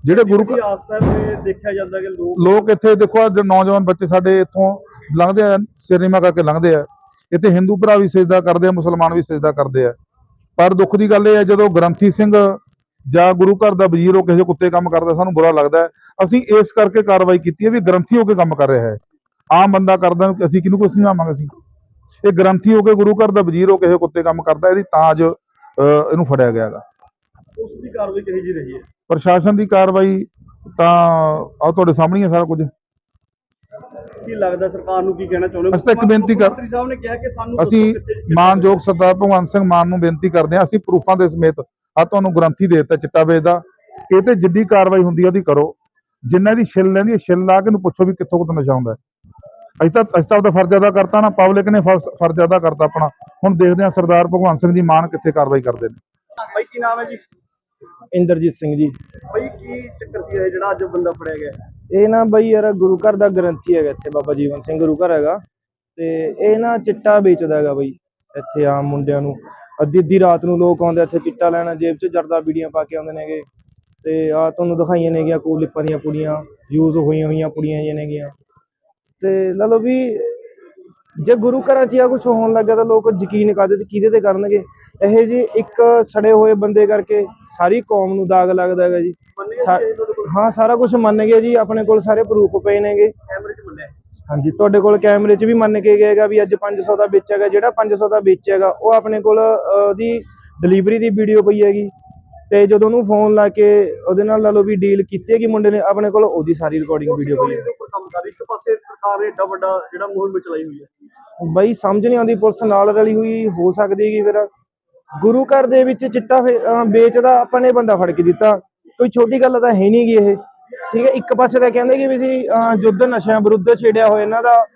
ਜਿਹੜੇ ਗੁਰੂ ਘਰ ਦੀ ਆਸਤਾ ਤੇ ਦੇਖਿਆ ਜਾਂਦਾ ਕਿ ਲੋਕ ਲੋਕ ਇੱਥੇ ਦੇਖੋ ਅੱਜ ਨੌਜਵਾਨ ਬੱਚੇ ਸਾਡੇ ਇੱਥੋਂ ਲੰਘਦੇ ਆ ਸਿਨੇਮਾ ਕਰਕੇ ਲੰਘਦੇ ਆ। ਇੱਥੇ ਹਿੰਦੂ ਭਰਾ ਵੀ ਸਜਦਾ ਕਰਦੇ ਆ ਮੁਸਲਮਾਨ ਵੀ ਸਜਦਾ ਕਰਦੇ ਆ। ਪਰ ਦੁੱਖ ਦੀ ਗੱਲ ਇਹ ਹੈ ਜਦੋਂ ਗ੍ਰੰਥੀ ਸਿੰਘ ਜਾਂ ਗੁਰੂ ਘਰ ਦਾ ਵਜ਼ੀਰ ਉਹ ਕਿਸੇ ਕੁੱਤੇ ਕੰਮ ਕਰਦਾ ਸਾਨੂੰ ਬੁਰਾ ਲੱਗਦਾ ਹੈ। ਅਸੀਂ ਇਸ ਕਰਕੇ ਕਾਰਵਾਈ ਕੀਤੀ ਹੈ ਵੀ ਗ੍ਰੰਥੀ ਹੋ ਕੇ ਕੰਮ ਕਰ ਰਿਹਾ ਹੈ। ਆਮ ਬੰਦਾ ਕਰਦਾ ਅਸੀਂ ਕਿਹਨੂੰ ਕੋਈ ਸਮਝਾਵਾਂਗੇ ਅਸੀਂ। ਇਹ ਗ੍ਰੰਥੀ ਹੋ ਕੇ ਗੁਰੂ ਘਰ ਦਾ ਵਜ਼ੀਰ ਹੋ ਕੇ ਇਹ ਕੁੱਤੇ ਕੰਮ ਕਰਦਾ ਇਹਦੀ ਤਾਂ ਅੱਜ ਅਹ, ਇਹਨੂੰ ਫੜਿਆ ਗਿਆ ਹੈਗਾ। ਉਸ ਦੀ ਕਾਰਵਾਈ ਕਿਹੋ ਜੀ ਰਹੀ ਹੈ? ਪ੍ਰਸ਼ਾਸਨ ਦੀ ਕਾਰਵਾਈ ਤਾਂ ਆ ਤੁਹਾਡੇ ਸਾਹਮਣੇ ਹੀ ਸਾਰਾ ਕੁਝ। ਕੀ ਲੱਗਦਾ ਸਰਕਾਰ ਨੂੰ ਕੀ ਕਹਿਣਾ ਚਾਹੁੰਦੇ? ਅਸੀਂ ਇੱਕ ਬੇਨਤੀ ਕਰ- ਸਾਹਿਬ ਨੇ ਕਿਹਾ ਕਿ ਸਾਨੂੰ ਅਸੀਂ ਮਾਨਯੋਗ ਸਰਦਾਰ ਭਗਵੰਤ ਸਿੰਘ ਮਾਨ ਨੂੰ ਬੇਨਤੀ ਕਰਦੇ ਹਾਂ ਅਸੀਂ ਪ੍ਰੂਫਾਂ ਦੇ ਸਮੇਤ ਆ ਤੁਹਾਨੂੰ ਗ੍ਰੰਥੀ ਦੇ ਦਿੱਤਾ ਚਿੱਟਾ ਵੇਚਦਾ। ਇਹ ਤੇ ਜਿੱਡੀ ਕਾਰਵਾਈ ਹੁੰਦੀ ਹੈ ਉਹਦੀ ਕਰੋ। ਜਿੰਨਾ ਦੀ ਛਿੱਲ ਲੈਂਦੀ ਛਿੱਲ ਲਾ ਕੇ ਇਹਨੂੰ ਪੁੱਛੋ ਵੀ ਕਿੱਥੋਂ ਕਿੱਥੋਂ ਨਸ਼ਾ ਹੁੰਦਾ ਅਸੀਂ ਤਾਂ ਅਸੀਂ ਤਾਂ ਆਪਦਾ ਫਰਜ਼ ਅਦਾ ਕਰਤਾ ਨਾ ਪਬਲਿਕ ਨੇ ਫਰਜ਼ ਅਦਾ ਕਰਤਾ ਆਪਣਾ। ਹੁਣ ਦੇਖਦੇ ਹਾਂ ਸਰਦਾਰ ਭਗਵੰਤ ਸਿੰਘ ਜੀ ਮਾਨ ਕਿੱਥੇ ਕਾਰਵਾਈ ਕਰਦੇ ਨੇ। ਬਾਈ ਕੀ ਨਾਮ ਹੈ ਜੀ? ਇੰਦਰਜੀਤ ਸਿੰਘ ਜੀ। ਬਾਈ ਕੀ ਚੱਕਰ ਸੀ ਇਹ ਜਿਹੜਾ ਅੱਜ ਬੰਦਾ ਫੜਿਆ ਗਿਆ? ਇਹ ਨਾ ਬਈ ਯਾਰ ਗੁਰੂ ਘਰ ਦਾ ਗ੍ਰੰਥੀ ਹੈਗਾ ਇੱਥੇ ਬਾਬਾ ਜੀਵਨ ਸਿੰਘ ਗੁਰੂ ਘਰ ਹੈਗਾ। ਤੇ ਇਹ ਨਾ ਚਿੱਟਾ ਵੇਚਦਾ ਹੈਗਾ ਬਈ ਇੱਥੇ ਆਮ ਮੁੰਡਿਆਂ ਨੂੰ। ਅੱਧੀ ਅੱਧੀ ਰਾਤ ਨੂੰ ਲੋਕ ਆਉਂਦੇ ਇੱਥੇ ਚਿੱਟਾ ਲੈਣਾ ਜੇਬ 'ਚ ਜਰਦਾ ਬੀੜੀਆਂ ਪਾ ਕੇ ਆਉਂਦੇ ਨੇਗੇ। ਤੇ ਆ ਤੁਹਾਨੂੰ ਦਿਖਾਈਆਂ ਨੇਗੀਆਂ ਕੋਲਿਪਾਂ ਦੀਆਂ ਪੁੜੀਆਂ ਯੂਜ਼ ਹੋਈਆਂ ਹੋਈਆਂ ਪੁੜੀਆਂ ਜਿਹੀਆਂ ਨੇਗੀਆਂ। ਤੇ ਲਾ ਲਓ ਵੀ ਜੇ ਗੁਰੂ ਘਰਾਂ 'ਚ ਆ ਕੁਝ ਹੋਣ ਲੱਗਾ ਤਾਂ ਲੋਕ ਯਕੀਨ ਕਰਦੇ ਤੇ ਕਿਹਦੇ ਤੇ ਕਰਨਗੇ। ਇਹ ਜੀ ਇੱਕ ਸੜੇ ਹੋਏ ਬੰਦੇ ਕਰਕੇ ਸਾਰੀ ਕੌਮ ਨੂੰ ਦਾਗ ਲੱਗਦਾ ਹੈਗਾ ਜੀ। ਹਾਂ ਸਾਰਾ ਕੁਝ ਮੰਨ ਗਏ ਜੀ ਆਪਣੇ ਕੋਲ ਸਾਰੇ ਪ੍ਰੂਫ ਪਏ ਨੇਗੇ। ਕੈਮਰੇ 'ਚ ਮੰਨਿਆ? ਹਾਂਜੀ ਤੁਹਾਡੇ ਕੋਲ ਕੈਮਰੇ 'ਚ ਵੀ ਮੰਨ ਕੇ ਗਏਗਾ ਵੀ ਅੱਜ 500 ਦਾ ਵਿੱਚ ਹੈਗਾ ਜਿਹੜਾ 500 ਦਾ ਵਿੱਚ ਹੈਗਾ ਉਹ ਆਪਣੇ ਕੋਲ ਉਹਦੀ ਡਿਲੀਵਰੀ ਦੀ ਵੀਡੀਓ ਪਈ ਹੈਗੀ। ਤੇ ਜਦੋਂ ਉਹਨੂੰ ਫੋਨ ਲਾ ਕੇ ਉਹਦੇ ਨਾਲ ਲਾ ਲਓ ਵੀ ਡੀਲ ਕੀਤੀ ਹੈਗੀ ਮੁੰਡੇ ਨੇ ਆਪਣੇ ਕੋਲ ਉਹਦੀ ਸਾਰੀ ਰਿਕਾਰਡਿੰਗ ਵੀਡੀਓ ਪਈ ਹੈ। ਇਹਦੇ ਉੱਪਰ ਕੰਮ ਕਰ ਰਹੀ ਇੱਕ ਪਾਸੇ ਸਰਕਾਰ ਨੇ ਏਡਾ ਵੱਡਾ ਜਿਹੜਾ ਮੁਹਿੰਮ ਚਲਾਈ ਹੋਈ ਹੈ ਬਈ ਸਮਝ ਨਹੀਂ ਆਉਂਦੀ ਪੁਲਿਸ ਨਾਲ ਰਲੀ ਹੋਈ ਹੋ ਸਕਦੀ ਹੈਗੀ ਫਿਰ। ਗੁਰੂ ਘਰ ਦੇ ਵਿੱਚ ਚਿੱਟਾ ਫੇ- ਅਹ ਵੇਚਦਾ ਆਪਾਂ ਨੇ ਬੰਦਾ ਫੜ ਕੇ ਦਿੱਤਾ। ਕੋਈ ਛੋਟੀ ਗੱਲ ਤਾਂ ਹੈ ਨਹੀਂ ਗੀ ਇਹ। ਠੀਕ ਹੈ ਇੱਕ ਪਾਸੇ ਤਾਂ ਕਹਿੰਦੇ ਕਿ ਵੀ ਅਸੀਂ ਅਹ, ਯੁੱਧ ਨਸ਼ਿਆਂ ਵਿਰੁੱਧ ਛੇੜਿਆ ਹੋਇਆ ਇਹਨਾਂ ਦਾ।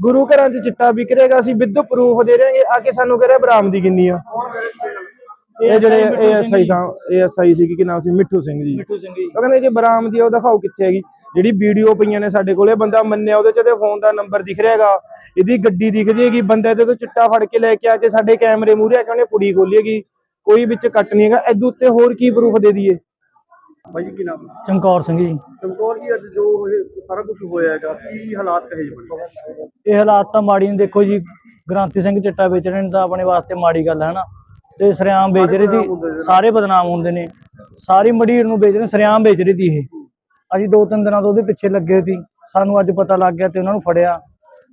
ਗੁਰੂ ਘਰਾਂ 'ਚ ਚਿੱਟਾ ਵਿਕਰੇਗਾ ਅਸੀਂ ਵਿਦ ਪ੍ਰੂਫ ਦੇ ਰਹੇ ਆ ਕੇ ਸਾਨੂੰ ਕਹ ਬਰਾਮਦੀ ਕਿੰਨੀ ਆ। ਇਹ ਜਿਹੜੇ ਏਐਸਆਈ ਸਾਹਿਬ ਏਐਸਆਈ ਸੀ ਕੀ ਨਾਮ ਸੀ ਮਿੱਠੂ ਸਿੰਘ ਜੀ। ਮਿੱਠੂ ਸਿੰਘ ਜੀ। ਉਹ ਕਹਿੰਦੇ ਜੇ ਬਰਾਮਦੀ ਆ ਉਹ ਦਿਖਾਓ ਕਿੱਥੇ ਹੈਗੀ। ਜਿਹੜੀ ਵੀਡੀਓ ਪਈਆਂ ਨੇ ਸਾਡੇ ਕੋਲੇ ਬੰਦਾ ਮੰਨਿਆ ਉਹਦੇ 'ਚ ਇਹਦੇ ਫੋਨ ਦਾ ਨੰਬਰ ਦਿਖ ਰਿਹਾ ਹੈਗਾ। ਇਹਦੀ ਗੱਡੀ ਦਿਖਦੀ ਹੈਗੀ ਬੰਦਾ ਇਹਦੇ ਤੋਂ ਚਿੱਟਾ ਫੜ ਕੇ ਲੈ ਕੇ ਆ ਕੇ ਸਾਡੇ ਕੈਮਰੇ ਮੂਹਰੇ ਆ ਕੇ ਉਹਨੇ ਪੁੜੀ ਖੋਲੀ ਹੈਗੀ। ਕੋਈ ਵਿੱਚ ਕੱਟ ਨਹੀਂ ਹੈਗਾ। ਇਹਦੇ ਉੱਤੇ ਹੋਰ ਕੀ ਪ੍ਰੂਫ ਦੇ ਦਈਏ? ਜੀ ਕੀ ਨਾਮ? ਚਮਕੌਰ ਸਿੰਘ ਜੀ। ਚਮਕੌਰ ਜੀ ਅੱਜ ਜੋ ਇਹ ਸਾਰਾ ਕੁਝ ਹੋਇਆ ਹੈਗਾ ਕੀ ਹਾਲਾਤ ਕਹੇ ਜੀ ਬਣੇ ਇਹ ਹਾਲਾਤ ਤਾਂ ਮਾੜੀ ਨੇ। ਦੇਖੋ ਜੀ ਗ੍ਰਾਂਤੀ ਸਿੰਘ ਚਿੱਟਾ ਵੇਚ ਰਹੇ ਨੇ ਤਾਂ ਆਪਣੇ ਵਾਸਤੇ ਮਾੜੀ ਗੱਲ ਹੈ ਨਾ। ਤੇ ਸਰਿਆਮ ਵੇਚ ਰਹੀ ਸੀ। ਸਾਰੇ ਬਦਨਾਮ ਹੁੰਦੇ ਨੇ। ਸਾਰੀ ਮੜੀਰ ਨੂੰ ਵੇਚ ਰਹੇ ਸਰਿਆਮ ਵੇਚ ਰਹੀ ਸੀ ਇਹ। ਅਸੀਂ ਦੋ ਤਿੰਨ ਦਿਨਾਂ ਤੋਂ ਉਹਦੇ ਪਿੱਛੇ ਲੱਗੇ ਸੀ। ਸਾਨੂੰ ਅੱਜ ਪਤਾ ਲੱਗ ਗਿਆ ਤੇ ਉਹਨਾਂ ਨੂੰ ਫੜਿਆ।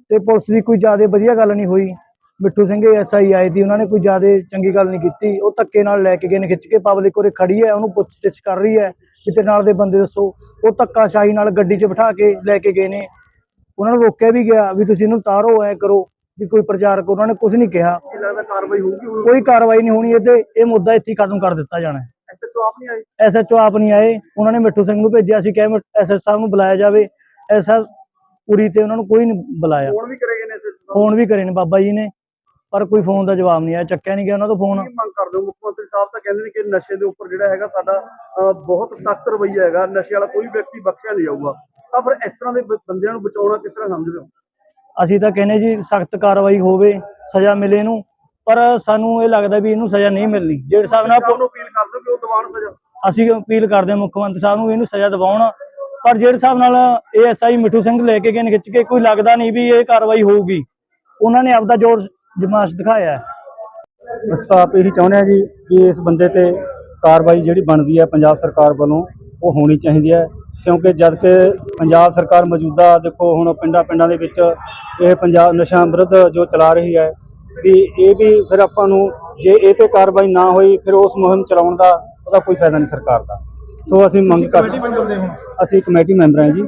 ਤੇ ਪੁਲਿਸ ਦੀ ਕੋਈ ਜ਼ਿਆਦਾ ਵਧੀਆ ਗੱਲ ਨਹੀਂ ਹੋਈ। ਮਿੱਠੂ ਸਿੰਘ ਐਸਆਈ ਆਏ ਸੀ ਉਹਨਾਂ ਨੇ ਕੋਈ ਜ਼ਿਆਦਾ ਚੰਗੀ ਗੱਲ ਨਹੀਂ ਕੀਤੀ। ਉਹ ਧੱਕੇ ਨਾਲ ਲੈ ਕੇ ਗਏ ਨੇ ਖਿੱਚ ਕੇ ਪਬਲਿਕ ਉਰੇ ਖੜੀ ਹੈ ਉਹਨੂੰ ਪੁੱਛ-ਗਿੱਛ ਕਰ ਰਹੀ ਹੈ। ਕਿ ਤੇ ਨਾਲ ਦੇ ਬੰਦੇ ਦੱਸੋ। ਉਹ ਧੱਕਾਸ਼ਾਹੀ ਨਾਲ ਗੱਡੀ 'ਚ ਬਿਠਾ ਕੇ ਲੈ ਕੇ ਗਏ ਨੇ। ਉਹਨਾਂ ਨੂੰ ਰੋਕਿਆ ਵੀ ਗਿਆ ਵੀ ਤੁਸੀਂ ਇਹਨੂੰ ਤਾਰੋ ਐ ਕਰੋ। ਵੀ ਕੋਈ ਪ੍ਰਚਾਰਕ ਉਹਨਾਂ ਨੇ ਕੁਝ ਨਹੀਂ ਕਿਹਾ। ਕੀ ਲੱਗਦਾ ਕਾਰਵਾਈ ਹੋਊਗੀ ਹੁਣ? ਕੋਈ ਕਾਰਵਾਈ ਨਹੀਂ ਹੋਣੀ ਇਹਦੇ ਇਹ ਮੁੱਦਾ ਇੱਥੇ ਖਤਮ ਕਰ ਦਿੱਤਾ ਜਾਣਾ ਹੈ। ਐਸਐਚਓ ਆਪ ਨਹੀਂ ਆਏ? ਐਸਐਚਓ ਆਪ ਨਹੀਂ ਆਏ ਉਹਨਾਂ ਨੇ ਮਿੱਠੂ ਸਿੰਘ ਨੂੰ ਭੇਜਿਆ ਸੀ ਕਿਹਾ ਐਸਐਸ ਸਾਹਿਬ ਨੂੰ ਬੁਲਾਇਆ ਜਾਵੇ। ਐਸਐਸ ਪੂਰੀ ਤੇ ਉਹਨਾਂ ਨੂੰ ਕੋਈ ਨਹੀਂ ਬੁਲਾਇਆ। ਫੋਨ ਵੀ ਕਰੇ ਗਏ ਨੇ ਐਸਐਚਓ ਫੋਨ ਵੀ ਕਰੇ ਨੇ ਬਾਬਾ ਜੀ ਨੇ ਪਰ ਕੋਈ ਫੋਨ ਦਾ ਜਵਾਬ ਨਹੀਂ ਆਇਆ ਚੱਕਿਆ ਨਹੀਂ ਗਿਆ ਉਹਨਾਂ ਤੋਂ ਫੋਨ। ਕੀ ਮੰਗ ਕਰਦੇ ਹੋ? ਮੁੱਖ ਮੰਤਰੀ ਸਾਹਿਬ ਤਾਂ ਕਹਿੰਦੇ ਨੇ ਕਿ ਨਸ਼ੇ ਦੇ ਉੱਪਰ ਜਿਹੜਾ ਹੈਗਾ ਸਾਡਾ ਬਹੁਤ ਸਖਤ ਰਵੱਈਆ ਹੈਗਾ। ਨਸ਼ੇ ਵਾਲਾ ਕੋਈ ਵਿਅਕਤੀ ਬਖਸ਼ਿਆ ਨਹੀਂ ਜਾਊਗਾ। ਤਾਂ ਫਿਰ ਇਸ ਤਰ੍ਹਾਂ ਦੇ ਬੰਦਿਆਂ ਨੂੰ ਬਚਾਉਣਾ ਕਿਸ ਤਰ੍ਹਾਂ ਸਮਝਦੇ ਹੋ? ਅਸੀਂ ਤਾਂ ਕਹਿੰਦੇ ਜੀ ਸਖਤ ਕਾਰਵਾਈ ਹੋਵੇ ਸਜ਼ਾ ਮਿਲੇ ਇਹਨੂੰ ਪਰ ਸਾਨੂੰ ਇਹ ਲੱਗਦਾ ਵੀ ਇਹਨੂੰ ਸਜ਼ਾ ਨਹੀਂ ਮਿਲਣੀ। ਜਿਹੜੇ ਹਿਸਾਬ ਨਾਲ ਸਾਹਿਬ ਨੂੰ ਅਪੀਲ ਕਰਦੇ ਹੋ ਕਿ ਉਹ ਦੀਵਾਨ ਸਜ਼ਾ? ਅਸੀਂ ਅਪੀਲ ਕਰਦੇ ਹਾਂ ਮੁੱਖ ਮੰਤਰੀ ਸਾਹਿਬ ਨੂੰ ਇਹਨੂੰ ਸਜ਼ਾ ਦਿਵਾਉਣ ਪਰ ਜਿਹੜੇ ਹਿਸਾਬ ਨਾਲ ਏਐਸਆਈ ਮਿੱਠੂ ਸਿੰਘ ਲੈ ਕੇ ਗਏ ਨੇ ਖਿੱਚ ਕੇ ਕੋਈ ਲੱਗਦਾ ਨਹੀਂ ਵੀ ਇਹ ਕਾਰਵਾਈ ਹੋਊਗੀ ਉਹਨਾਂ ਨੇ ਆਪਦਾ ਜ਼ੋਰ ਜਮਾਸ਼ ਦਿਖਾਇਆ ਹੈ। ਅਸੀਂ ਤਾਂ ਆਪ ਇਹੀ ਚਾਹੁੰਦੇ ਹਾਂ ਜੀ ਕਿ ਇਸ ਬੰਦੇ ਤੇ ਕਾਰਵਾਈ ਜਿਹੜੀ ਬਣਦੀ ਹੈ ਪੰਜਾਬ ਸਰਕਾਰ ਵੱਲੋਂ ਉਹ ਹੋਣੀ ਚਾਹੀਦੀ ਹੈ। ਕਿਉਂਕਿ ਜਦ ਕਿ ਪੰਜਾਬ ਸਰਕਾਰ ਮੌਜੂਦਾ ਦੇਖੋ ਹੁਣ ਪਿੰਡਾਂ ਪਿੰਡਾਂ ਦੇ ਵਿੱਚ ਇਹ ਪੰਜਾਬ ਨਸ਼ਾ ਵਿਰੁੱਧ ਜੋ ਚਲਾ ਰਹੀ ਹੈ ਵੀ ਇਹ ਵੀ ਫਿਰ ਆਪਾਂ ਨੂੰ ਜੇ ਇਹ ਤੇ ਕਾਰਵਾਈ ਨਾ ਹੋਈ ਫਿਰ ਉਸ ਮੁਹਿੰਮ ਚਲਾਉਣ ਦਾ ਉਹਦਾ ਕੋਈ ਫਾਇਦਾ ਨਹੀਂ ਸਰਕਾਰ ਦਾ। ਸੋ ਅਸੀਂ ਮੰਗ ਕਰਦੇ ਅਸੀਂ ਕਮੇਟੀ ਮੈਂਬਰ ਹਾਂ ਜੀ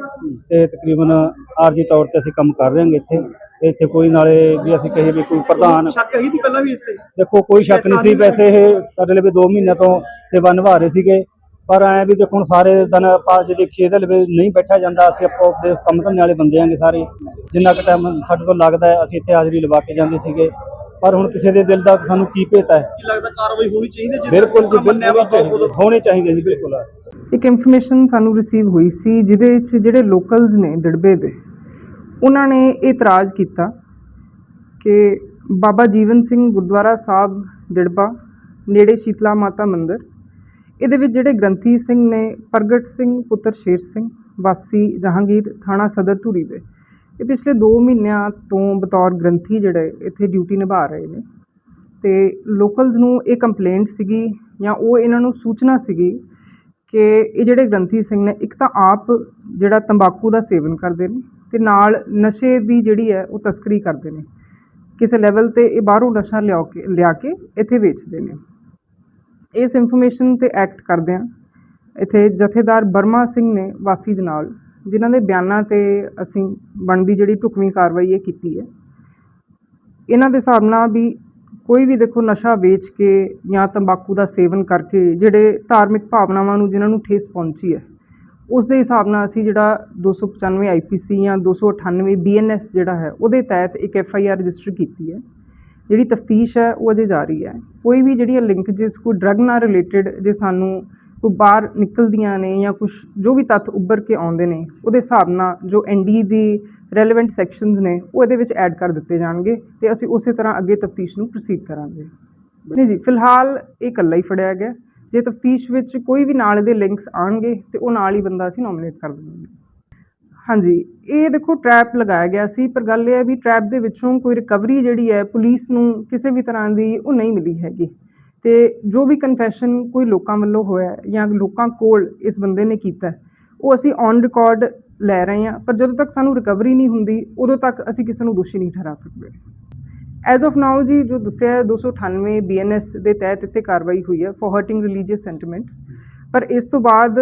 ਤੇ ਤਕਰੀਬਨ ਆਰਜੀ ਤੌਰ ਤੇ ਅਸੀਂ ਕੰਮ ਕਰ ਰਹੇ ਹਾਂ ਇੱਥੇ। ਇੱਥੇ ਕੋਈ ਨਾਲੇ ਵੀ ਅਸੀਂ ਕਹੀਏ ਵੀ ਕੋਈ ਪ੍ਰਧਾਨ ਸ਼ੱਕ ਹੀ ਸੀ ਪਹਿਲਾਂ ਵੀ ਇਸ ਤੇ? ਦੇਖੋ ਕੋਈ ਸ਼ੱਕ ਨਹੀਂ ਸੀ ਵੈਸੇ ਇਹ ਸਾਡੇ ਲਈ 2 ਮਹੀਨਿਆਂ ਤੋਂ ਸੇਵਾ ਨਿਭਾ ਰਹੇ ਸੀਗੇ। ਪਰ ਐ ਵੀ ਦੇਖੋ ਹੁਣ ਸਾਰੇ ਦਿਨ ਆਪਾਂ ਜੇ ਦੇਖੀਏ ਇਹਦੇ ਲਈ ਨਹੀਂ ਬੈਠਾ ਜਾਂਦਾ ਅਸੀਂ ਆਪੋ ਆਪਦੇ ਕੰਮ ਧੰਦੇ ਵਾਲੇ ਬੰਦੇ ਆਂਗੇ ਸਾਰੇ। ਜਿੰਨਾ ਕੁ ਟਾਈਮ ਸਾਡੇ ਤੋਂ ਲੱਗਦਾ ਅਸੀਂ ਇੱਥੇ ਹਾਜ਼ਰੀ ਲਵਾ ਕੇ ਜਾਂਦੇ ਸੀਗੇ। ਪਰ ਹੁਣ ਕਿਸੇ ਦੇ ਦਿਲ ਦਾ ਸਾਨੂੰ ਕੀ ਭੇਤ ਹੈ? ਲੱਗਦਾ ਕਾਰਵਾਈ ਹੋਣੀ ਚਾਹੀਦੀ ਹੈ? ਜੇ ਬਿਲਕੁਲ ਜੀ ਬਿਲਕੁਲ ਹੋਣੇ ਚਾਹੀਦੇ ਜੀ ਬਿਲਕੁਲ। ਇੱਕ ਇਨਫੋਰਮੇਸ਼ਨ ਸਾਨੂੰ ਰਿਸੀਵ ਹੋਈ ਸੀ ਜਿਹਦੇ ਵਿੱਚ ਜਿਹੜੇ ਲੋਕਲਸ ਨੇ ਦਿੜਬੇ ਦੇ ਉਹਨਾਂ ਨੇ ਇਤਰਾਜ਼ ਕੀਤਾ ਕਿ ਬਾਬਾ ਜੀਵਨ ਸਿੰਘ ਗੁਰਦੁਆਰਾ ਸਾਹਿਬ ਦਿੜਬਾ ਨੇੜੇ ਸ਼ੀਤਲਾ ਮਾਤਾ ਮੰਦਿਰ ਇਹਦੇ ਵਿੱਚ ਜਿਹੜੇ ਗ੍ਰੰਥੀ ਸਿੰਘ ਨੇ, ਪ੍ਰਗਟ ਸਿੰਘ, ਪੁੱਤਰ ਸ਼ੇਰ ਸਿੰਘ, ਵਾਸੀ ਜਹਾਂਗੀਰ, ਥਾਣਾ ਸਦਰ ਧੂਰੀ ਦੇ। ਇਹ ਪਿਛਲੇ 2 ਮਹੀਨਿਆਂ ਤੋਂ ਬਤੌਰ ਗ੍ਰੰਥੀ ਜਿਹੜੇ ਇੱਥੇ ਡਿਊਟੀ ਨਿਭਾ ਰਹੇ ਨੇ। ਤੇ ਲੋਕਲਸ ਨੂੰ ਇਹ ਕੰਪਲੇਂਟ ਸੀਗੀ ਜਾਂ ਉਹ ਇਹਨਾਂ ਨੂੰ ਸੂਚਨਾ ਸੀਗੀ ਕਿ ਇਹ ਜਿਹੜੇ ਗ੍ਰੰਥੀ ਸਿੰਘ ਨੇ, ਇੱਕ ਤਾਂ ਆਪ ਜਿਹੜਾ ਤੰਬਾਕੂ ਦਾ ਸੇਵਨ ਕਰਦੇ ਨੇ ਤੇ ਨਾਲ ਨਸ਼ੇ ਦੀ ਜਿਹੜੀ ਹੈ ਉਹ ਤਸਕਰੀ ਕਰਦੇ ਨੇ। ਕਿਸੇ ਲੈਵਲ ਤੇ ਇਹ ਬਾਹਰੋਂ ਨਸ਼ਾ ਲਿਆ ਕੇ ਲਿਆ ਕੇ ਇੱਥੇ ਵੇਚਦੇ ਨੇ। ਇਸ ਇਨਫੋਰਮੇਸ਼ਨ ਤੇ ਐਕਟ ਕਰਦੇ ਆ ਇੱਥੇ ਜਥੇਦਾਰ ਬਰਮਾ ਸਿੰਘ ਨੇ ਵਾਸੀ ਜਨਾਲ, ਜਿਨ੍ਹਾਂ ਦੇ ਬਿਆਨਾਂ ਤੇ ਅਸੀਂ ਬਣਦੀ ਜਿਹੜੀ ਢੁਕਵੀਂ ਕਾਰਵਾਈ ਇਹ ਕੀਤੀ ਹੈ। ਇਹਨਾਂ ਦੇ ਹਿਸਾਬ ਨਾਲ ਵੀ ਕੋਈ ਵੀ ਦੇਖੋ ਨਸ਼ਾ ਵੇਚ ਕੇ ਜਾਂ ਤੰਬਾਕੂ ਦਾ ਸੇਵਨ ਕਰਕੇ ਜਿਹੜੇ ਧਾਰਮਿਕ ਭਾਵਨਾਵਾਂ ਨੂੰ ਜਿਨ੍ਹਾਂ ਨੂੰ ਠੇਸ ਪਹੁੰਚੀ ਹੈ, ਉਸ ਦੇ ਹਿਸਾਬ ਨਾਲ ਅਸੀਂ ਜਿਹੜਾ 295 ਆਈਪੀਸੀ ਜਾਂ 298 ਬੀਐਨਐਸ ਜਿਹੜਾ ਹੈ, ਉਹਦੇ ਤਹਿਤ ਇੱਕ ਐਫਆਈਆਰ ਰਜਿਸਟਰ ਕੀਤੀ ਹੈ। ਜਿਹੜੀ ਤਫਤੀਸ਼ ਹੈ, ਉਹ ਅਜੇ ਜਾਰੀ ਹੈ। ਕੋਈ ਵੀ ਜਿਹੜੀਆਂ ਜਿਸ ਕੋਈ ਡਰੱਗ ਨਾਲ ਰਿਲੇਟਡ ਜੇ ਸਾਨੂੰ ਕੋਈ ਬਾਹਰ ਨਿਕਲਦੀਆਂ ਨੇ ਜਾਂ ਕੁਝ ਜੋ ਵੀ ਤੱਥ ਉੱਭਰ ਕੇ ਆਉਂਦੇ ਨੇ, ਉਹਦੇ ਹਿਸਾਬ ਨਾਲ ਜੋ ਐਨਡੀ ਦੀ ਰੈਲੇਵੈਂਟ ਸੈਕਸ਼ਨਸ ਨੇ, ਉਹ ਇਹਦੇ ਵਿੱਚ ਐਡ ਕਰ ਦਿੱਤੇ ਜਾਣਗੇ ਤੇ ਅਸੀਂ ਉਸੇ ਤਰ੍ਹਾਂ ਅੱਗੇ ਤਫਤੀਸ਼ ਨੂੰ ਪ੍ਰੋਸੀਡ ਕਰਾਂਗੇ। ਨਹੀਂ ਜੀ, ਫਿਲਹਾਲ ਇਹ ਇਕੱਲਾ ਹੀ ਫੜਿਆ ਗਿਆ। ਜੇ ਤਫਤੀਸ਼ ਵਿੱਚ ਕੋਈ ਵੀ ਨਾਲ ਇਹਦੇ ਲਿੰਕਸ ਆਣਗੇ ਤੇ ਉਹ ਨਾਲ ਹੀ ਬੰਦਾ ਅਸੀਂ ਨੋਮੀਨੇਟ ਕਰ ਦੇਵਾਂਗੇ। ਹਾਂਜੀ, ਇਹ ਦੇਖੋ ਟਰੈਪ ਲਗਾਇਆ ਗਿਆ ਸੀ, ਪਰ ਗੱਲ ਇਹ ਹੈ ਵੀ ਟਰੈਪ ਦੇ ਵਿੱਚੋਂ ਕੋਈ ਰਿਕਵਰੀ ਜਿਹੜੀ ਹੈ ਪੁਲਿਸ ਨੂੰ ਕਿਸੇ ਵੀ ਤਰ੍ਹਾਂ ਦੀ ਉਹ ਨਹੀਂ ਮਿਲੀ ਹੈਗੀ। ਤੇ ਜੋ ਵੀ ਕਨਫੈਸ਼ਨ ਕੋਈ ਲੋਕਾਂ ਵੱਲੋਂ ਹੋਇਆ ਜਾਂ ਲੋਕਾਂ ਕੋਲ ਇਸ ਬੰਦੇ ਨੇ ਕੀਤਾ ਉਹ ਅਸੀਂ ਔਨ ਰਿਕਾਰਡ ਲੈ ਰਹੇ ਹਾਂ, ਪਰ ਜਦੋਂ ਤੱਕ ਸਾਨੂੰ ਰਿਕਵਰੀ ਨਹੀਂ ਹੁੰਦੀ, ਉਦੋਂ ਤੱਕ ਅਸੀਂ ਕਿਸੇ ਨੂੰ ਦੋਸ਼ੀ ਨਹੀਂ ਠਹਿਰਾ ਸਕਦੇ। ਐਜ਼ ਆਫ ਨਾਓ ਜੀ, ਜੋ ਦੱਸਿਆ ਹੈ 298 ਬੀਐਨਐਸ ਦੇ ਤਹਿਤ ਇੱਥੇ ਕਾਰਵਾਈ ਹੋਈ ਹੈ ਫॉर ਹਰਟਿੰਗ ਰਿਲੀਜੀਅਸ ਸੈਂਟੀਮੈਂਟਸ ਪਰ ਇਸ ਤੋਂ ਬਾਅਦ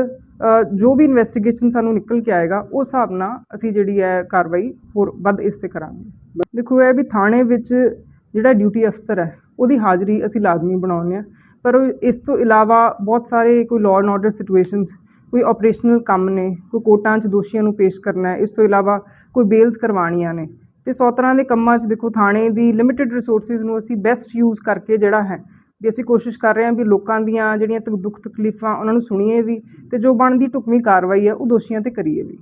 ਜੋ ਵੀ ਇਨਵੈਸਟੀਗੇਸ਼ਨ ਸਾਨੂੰ ਨਿਕਲ ਕੇ ਆਏਗਾ ਉਸ ਹਿਸਾਬ ਨਾਲ ਅਸੀਂ ਜਿਹੜੀ ਹੈ ਕਾਰਵਾਈ ਹੋਰ ਵੱਧ ਇਸ ਤੇ ਕਰਾਂਗੇ। ਦੇਖੋ, ਇਹ ਵੀ ਥਾਣੇ ਵਿੱਚ ਜਿਹੜਾ ਡਿਊਟੀ ਅਫਸਰ ਹੈ, ਉਹਦੀ ਹਾਜ਼ਰੀ ਅਸੀਂ ਲਾਜ਼ਮੀ ਬਣਾਉਂਦੇ ਹਾਂ। ਪਰ ਇਸ ਤੋਂ ਇਲਾਵਾ ਬਹੁਤ ਸਾਰੇ ਕੋਈ ਲਾਅ ਐਂਡ ਆਰਡਰ ਸਿਚੁਏਸ਼ਨਸ ਕੋਈ ਆਪਰੇਸ਼ਨਲ ਕੰਮ ਨੇ, ਕੋਈ ਕੋਰਟਾਂ 'ਚ ਦੋਸ਼ੀਆਂ ਨੂੰ ਪੇਸ਼ ਕਰਨਾ ਹੈ, ਇਸ ਤੋਂ ਇਲਾਵਾ ਕੋਈ ਬੇਲਸ ਕਰਵਾਉਣੀਆਂ ਨੇ। ਤੇ ਸੌ ਤਰ੍ਹਾਂ ਦੇ ਕੰਮਾਂ 'ਚ ਦੇਖੋ, ਥਾਣੇ ਦੀ ਲਿਮਿਟਿਡ ਰਿਸੋਰਸਿਸ ਨੂੰ ਅਸੀਂ ਬੈਸਟ ਯੂਜ਼ ਕਰਕੇ ਜਿਹੜਾ ਹੈ ਵੀ ਅਸੀਂ ਕੋਸ਼ਿਸ਼ ਕਰ ਰਹੇ ਹਾਂ ਵੀ ਲੋਕਾਂ ਦੀਆਂ ਜਿਹੜੀਆਂ ਤਕ- ਦੁੱਖ ਤਕਲੀਫਾਂ ਉਹਨਾਂ ਨੂੰ ਸੁਣੀਏ ਵੀ ਤੇ ਜੋ ਬਣਦੀ ਢੁਕਵੀਂ ਕਾਰਵਾਈ ਹੈ ਉਹ ਦੋਸ਼ੀਆਂ ਤੇ ਕਰੀਏ ਵੀ।